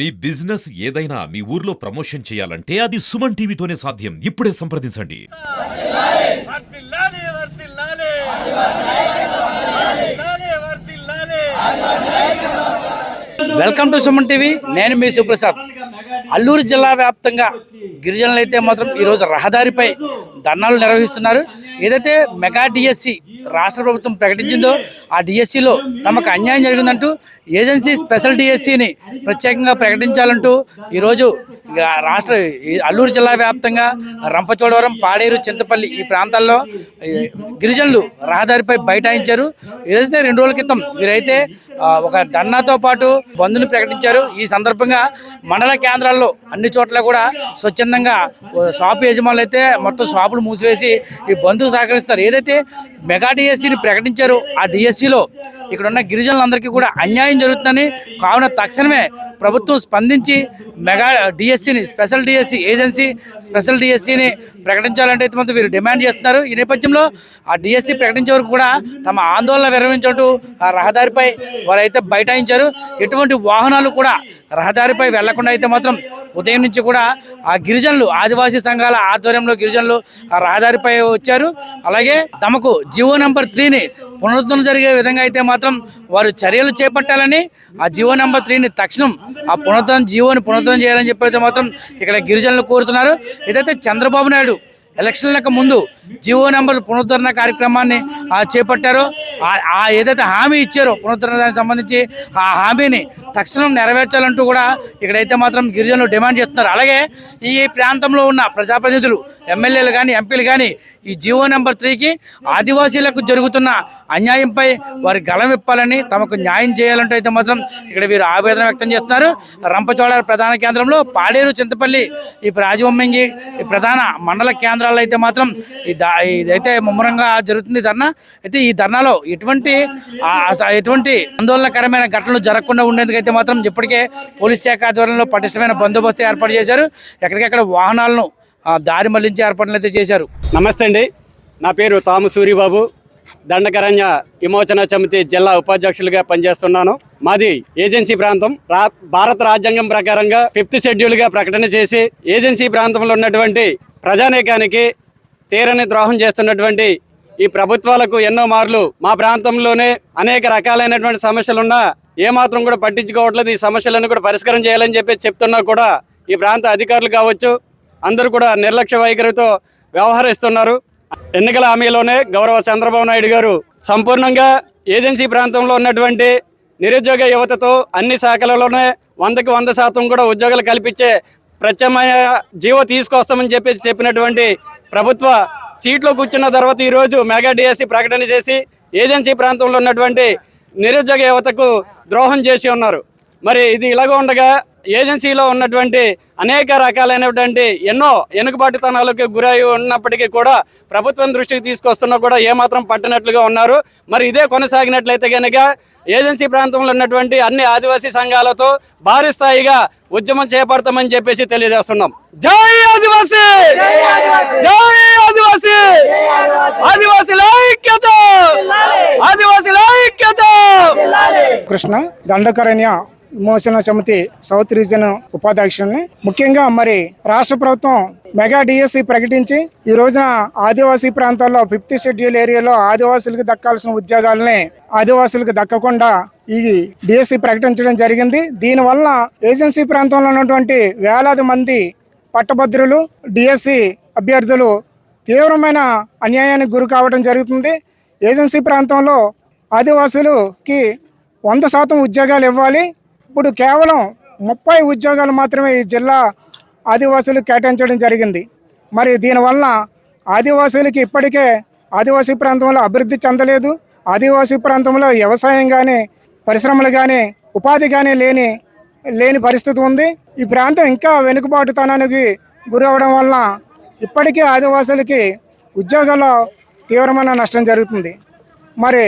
మీ business ఏదైనా మీ ఊర్లో promotion చేయాలంటే అది సుమన్ టీవీతోనే సాధ్యం. ఇప్పుడే సంప్రదించండి. Welcome to Suman TV. నేను మీ సుప్రసాద్. అల్లూరు జిల్లా వ్యాప్తంగా గిరిజనులైతే మాత్రం ఈరోజు రహదారిపై ధర్నాలు నిర్వహిస్తున్నారు. ఏదైతే మెగా డిఎస్సి రాష్ట్ర ప్రభుత్వం ప్రకటించిందో ఆ డిఎస్సిలో తమకు అన్యాయం జరిగిందంటూ ఏజెన్సీ స్పెషల్ డిఎస్సిని ప్రత్యేకంగా ప్రకటించాలంటూ ఈరోజు రాష్ట్ర ఈ అల్లూరు జిల్లా వ్యాప్తంగా రంపచోడవరం పాడేరు చింతపల్లి ఈ ప్రాంతాల్లో గిరిజనులు రహదారిపై బైఠాయించారు. ఏదైతే రెండు రోజుల క్రితం వీరైతే ఒక ధర్నాతో పాటు బంద్ను ప్రకటించారు. ఈ సందర్భంగా మండల కేంద్రాల్లో అన్ని చోట్ల కూడా స్వచ్ఛందంగా షాపు యజమానులు అయితే మొత్తం షాపులు మూసివేసి ఈ బంద్కు సహకరిస్తారు. ఏదైతే మెగా డిఎస్సిని ప్రకటించారు. ఆ డిఎస్సిలో ఇక్కడ ఉన్న గిరిజనులందరికీ కూడా అన్యాయం జరుగుతుందని కావున తక్షణమే ప్రభుత్వం స్పందించి mega డిఎస్సిని special D S C agency special డిఎస్సిని ప్రకటించాలంటే అయితే మాత్రం వీరు డిమాండ్ చేస్తున్నారు. ఈ నేపథ్యంలో ఆ డిఎస్సి ప్రకటించే వరకు కూడా తమ ఆందోళన విరమించుకుంటూ ఆ రహదారిపై వారైతే బైఠాయించారు. ఎటువంటి వాహనాలు కూడా రహదారిపై వెళ్ళకుండా అయితే మాత్రం ఉదయం నుంచి కూడా ఆ గిరిజనులు ఆదివాసీ సంఘాల ఆధ్వర్యంలో గిరిజనులు ఆ రహదారిపై వచ్చారు. అలాగే తమకు జివో నెంబర్ త్రీని పునరుద్ధరణ జరిగే విధంగా అయితే మాత్రం వారు చర్యలు చేపట్టాలని ఆ జీవో నెంబర్ త్రీని తక్షణం ఆ పునరుద్ధరణ జీవోని పునరుద్ధరణ చేయాలని చెప్పైతే మాత్రం ఇక్కడ గిరిజనులు కోరుతున్నారు. ఏదైతే చంద్రబాబు నాయుడు ఎలక్షన్లకు ముందు జీవో నెంబర్ పునరుద్ధరణ కార్యక్రమాన్ని ఆ, చేపట్టారో. ఆ- ఏదైతే హామీ ఇచ్చారో పునరుద్ధరణ దానికి సంబంధించి ఆ హామీని తక్షణం నెరవేర్చాలంటూ కూడా ఇక్కడైతే మాత్రం గిరిజనులు డిమాండ్ చేస్తున్నారు. అలాగే ఈ ప్రాంతంలో ఉన్న ప్రజాప్రతినిధులు ఎమ్మెల్యేలు కానీ ఎంపీలు కానీ ఈ జీవో నెంబర్ త్రీకి ఆదివాసీలకు జరుగుతున్న అన్యాయంపై వారి గళమిప్పాలని తమకు న్యాయం చేయాలంటే అయితే మాత్రం ఇక్కడ వీరు ఆవేదన వ్యక్తం చేస్తున్నారు. రంపచోడ ప్రధాన కేంద్రంలో పాడేరు చింతపల్లి ఈ రాజవొమ్మంగి ఈ ప్రధాన మండల కేంద్రాల్లో అయితే మాత్రం ఈ దా ఇదైతే ముమ్మరంగా జరుగుతుంది ధర్నా. అయితే ఈ ధర్నాలో ఎటువంటి ఎటువంటి ఆందోళనకరమైన ఘటనలు జరగకుండా ఉండేందుకైతే మాత్రం ఇప్పటికే పోలీస్ శాఖ ఆధ్వర్యంలో పటిష్టమైన బందోబస్తు ఏర్పాటు చేశారు. ఎక్కడికెక్కడ వాహనాలను దారి మళ్ళించి ఏర్పాట్లు అయితే చేశారు. నమస్తే అండి. నా పేరు తాము సూరిబాబు. దండకరణ్య విమోచన సమితి జిల్లా ఉపాధ్యక్షులుగా పనిచేస్తున్నాను. మాది ఏజెన్సీ ప్రాంతం. రా భారత రాజ్యాంగం ప్రకారంగా ఫిఫ్త్ షెడ్యూల్గా ప్రకటన చేసి ఏజెన్సీ ప్రాంతంలో ఉన్నటువంటి ప్రజానీకానికి తీరని ద్రోహం చేస్తున్నటువంటి ఈ ప్రభుత్వాలకు ఎన్నో మార్లు మా ప్రాంతంలోనే అనేక రకాలైనటువంటి సమస్యలున్నా ఏమాత్రం కూడా పట్టించుకోవట్లేదు. ఈ సమస్యలను కూడా పరిష్కారం చేయాలని చెప్పి చెప్తున్నా కూడా ఈ ప్రాంత అధికారులు కావచ్చు అందరూ కూడా నిర్లక్ష్య వైఖరితో వ్యవహరిస్తున్నారు. ఎన్నికల హామీలోనే గౌరవ చంద్రబాబు నాయుడు గారు సంపూర్ణంగా ఏజెన్సీ ప్రాంతంలో ఉన్నటువంటి నిరుద్యోగ యువతతో అన్ని శాఖలలోనే వందకి వంద శాతం కూడా ఉద్యోగాలు కల్పించే ప్రత్యామ్నాయ జీవో తీసుకొస్తామని చెప్పేసి చెప్పినటువంటి ప్రభుత్వ సీట్లో కూర్చున్న తర్వాత ఈరోజు మెగా డిఎస్సి ప్రకటన చేసి ఏజెన్సీ ప్రాంతంలో ఉన్నటువంటి నిరుద్యోగ యువతకు ద్రోహం చేసి ఉన్నారు. మరి ఇది ఇలాగ ఉండగా ఏజెన్సీలో ఉన్నటువంటి అనేక రకాలైనటువంటి ఎన్నో వెనుకబాటుతనాలకు గురై ఉన్నప్పటికీ కూడా ప్రభుత్వం దృష్టికి తీసుకొస్తున్నా కూడా ఏమాత్రం పట్టినట్లుగా ఉన్నారు. మరి ఇదే కొనసాగినట్లయితే కనుక ఏజెన్సీ ప్రాంతంలో ఉన్నటువంటి అన్ని ఆదివాసీ సంఘాలతో భారీ స్థాయిగా ఉద్యమం చేపడతామని చెప్పేసి తెలియజేస్తున్నాం. జై ఆదివాసీ! జై ఆదివాసీ! ఆదివాసీ! ఐక్యత! ఆదివాసీ ఐక్యత! కృష్ణ దండకరణ్య విమోచన సమితి సౌత్ రీజన్ ఉపాధ్యక్షుడిని. ముఖ్యంగా మరి రాష్ట్ర ప్రభుత్వం మెగా డిఎస్సి ప్రకటించి ఈ రోజున ఆదివాసీ ప్రాంతాల్లో ఫిఫ్త్ షెడ్యూల్ ఏరియాలో ఆదివాసులకు దక్కాల్సిన ఉద్యోగాలని ఆదివాసులకు దక్కకుండా ఈ డిఎస్సి ప్రకటించడం జరిగింది. దీనివల్ల ఏజెన్సీ ప్రాంతంలో ఉన్నటువంటి వేలాది మంది పట్టభద్రులు డిఎస్సి అభ్యర్థులు తీవ్రమైన అన్యాయానికి గురి కావడం జరుగుతుంది. ఏజెన్సీ ప్రాంతంలో ఆదివాసులకి వంద శాతం ఉద్యోగాలు ఇవ్వాలి. ఇప్పుడు కేవలం ముప్పై ఉద్యోగాలు మాత్రమే ఈ జిల్లా ఆదివాసులు కేటాయించడం జరిగింది. మరి దీనివల్ల ఆదివాసులకి ఇప్పటికే ఆదివాసీ ప్రాంతంలో అభివృద్ధి చెందలేదు. ఆదివాసీ ప్రాంతంలో వ్యవసాయం కానీ పరిశ్రమలు కానీ ఉపాధి కానీ లేని లేని పరిస్థితి ఉంది. ఈ ప్రాంతం ఇంకా వెనుకబాటుతనానికి గురవడం వల్ల ఇప్పటికీ ఆదివాసులకి ఉద్యోగాల్లో తీవ్రమైన నష్టం జరుగుతుంది. మరి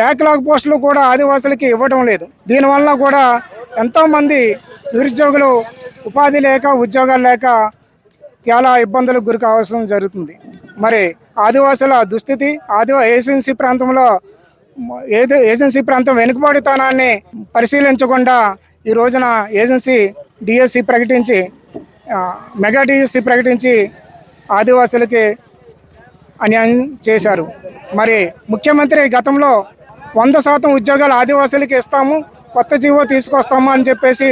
బ్యాక్లాగ్ పోస్టులు కూడా ఆదివాసులకి ఇవ్వడం లేదు. దీనివల్ల కూడా ఎంతోమంది నిరుద్యోగులు ఉపాధి లేక ఉద్యోగాలు లేక చాలా ఇబ్బందులకు గురి కావాల్సిన జరుగుతుంది. మరి ఆదివాసుల దుస్థితి ఆదివా ఏజెన్సీ ప్రాంతంలో ఏదో ఏజెన్సీ ప్రాంతం వెనుకబడితనాన్ని పరిశీలించకుండా ఈ రోజున ఏజెన్సీ డిఎస్సి ప్రకటించి మెగా డిఎస్సి ప్రకటించి ఆదివాసులకి అన్యాయం చేశారు. మరి ముఖ్యమంత్రి గతంలో వంద శాతం ఉద్యోగాలు ఆదివాసులకి ఇస్తాము కొత్త జీవో తీసుకొస్తామా అని చెప్పేసి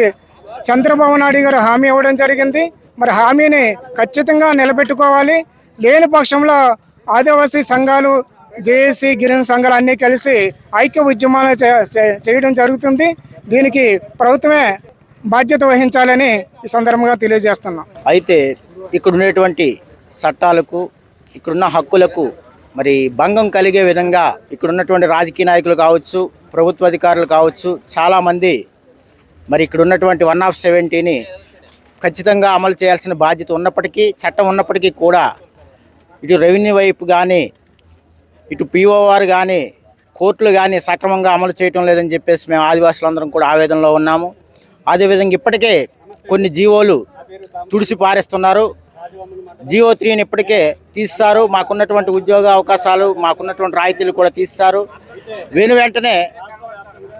చంద్రబాబు నాయుడు గారు హామీ ఇవ్వడం జరిగింది. మరి హామీని ఖచ్చితంగా నిలబెట్టుకోవాలి. లేని పక్షంలో ఆదివాసీ సంఘాలు జేఏసీ గిరిజన సంఘాలు అన్నీ కలిసి ఐక్య ఉద్యమాలు చే- చేయడం జరుగుతుంది. దీనికి ప్రభుత్వమే బాధ్యత వహించాలని ఈ సందర్భంగా తెలియజేస్తున్నాం. అయితే ఇక్కడ ఉన్నటువంటి చట్టాలకు ఇక్కడున్న హక్కులకు మరి భంగం కలిగే విధంగా ఇక్కడ ఉన్నటువంటి రాజకీయ నాయకులు కావచ్చు ప్రభుత్వ అధికారులు కావచ్చు చాలామంది మరి ఇక్కడ ఉన్నటువంటి వన్ ఆఫ్ సెవెంటీని ఖచ్చితంగా అమలు చేయాల్సిన బాధ్యత ఉన్నప్పటికీ చట్టం ఉన్నప్పటికీ కూడా ఇటు రెవెన్యూ వైపు కానీ ఇటు పిఓఆర్ కానీ కోర్టులు కానీ సక్రమంగా అమలు చేయటం లేదని చెప్పేసి మేము ఆదివాసులందరం కూడా ఆవేదనలో ఉన్నాము. అదేవిధంగా ఇప్పటికే కొన్ని జీవోలు తుడిసి పారేస్తున్నారు. జియో త్రీని ఇప్పటికే తీస్తారు. మాకున్నటువంటి ఉద్యోగ అవకాశాలు మాకున్నటువంటి రాయితీలు కూడా తీస్తారు. వెను వెంటనే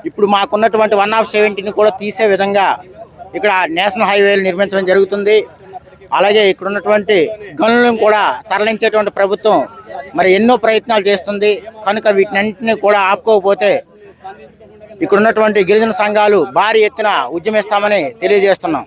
ఇప్పుడు మాకున్నటువంటి వన్ ఆఫ్ సెవెంటీని కూడా తీసే విధంగా ఇక్కడ నేషనల్ హైవేలు నిర్మించడం జరుగుతుంది. అలాగే ఇక్కడ ఉన్నటువంటి గనులను కూడా తరలించేటువంటి ప్రభుత్వం మరి ఎన్నో ప్రయత్నాలు చేస్తుంది. కనుక వీటినన్నింటినీ కూడా ఆపుకోకపోతే ఇక్కడ ఉన్నటువంటి గిరిజన సంఘాలు భారీ ఎత్తున ఉద్యమిస్తామని తెలియజేస్తున్నాం.